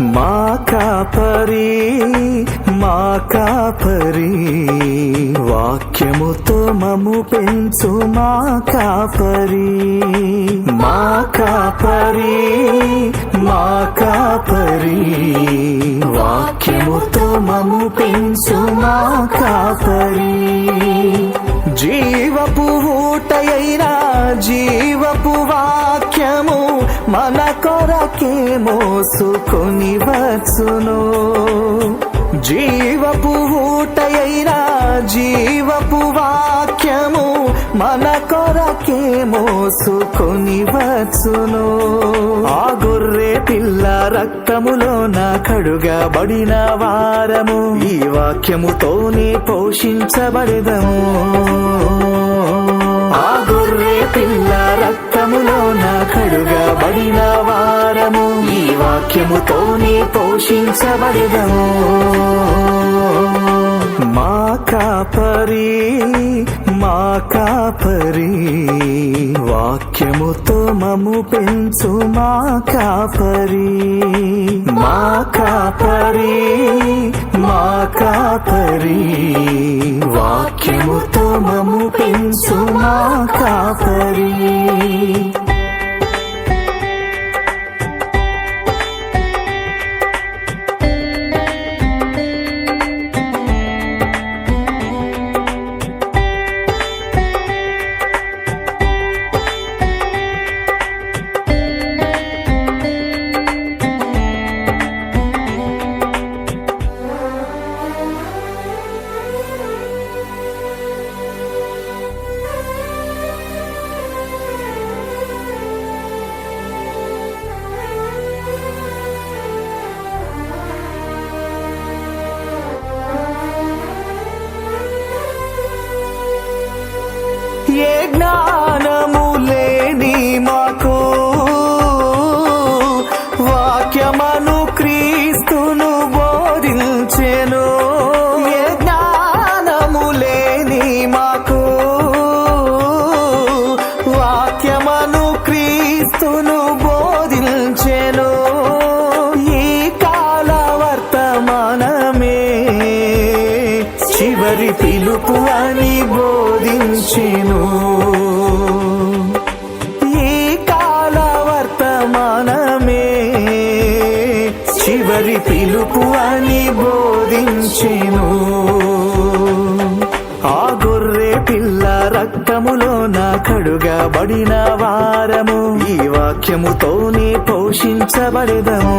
మా కాపరి మా కాపరి. వాక్యముతో మము పెంచు మా కాపరి. మా కాపరి మా కాపరి. వాక్యముతో మము పెంచు మా కాపరి. జీవపు ఊటయైనా జీవపు వాక్యము మన కొరకే మోసుకొని వచ్చును జీవపు ఊటయైనా జీవపు వాక్యము మన కొరకే మోసుకొని వచ్చును ఆ గొర్రె పిల్ల రక్తములోన కడుగబడిన వారము ఈ వాక్యముతోనే పోషించబడదము. వాక్యముతోనే పోషించబడదము మా కాపరి మా కాపరి వాక్యముతో మము పెంచు మా కాపరి. మా కాపరి మా కాపరి వాక్యముతో మము పెంచు మా కాపరి. క్రీస్తును బోధించెను. ఈ కాల వర్తమానమే చివరి పిలుపు అని బోధించెను. ఈ కాల వర్తమానమే చివరి పిలుపు అని బోధించెను. కడుగబడిన వారము ఈ వాక్యముతోనే పోషించబడదము.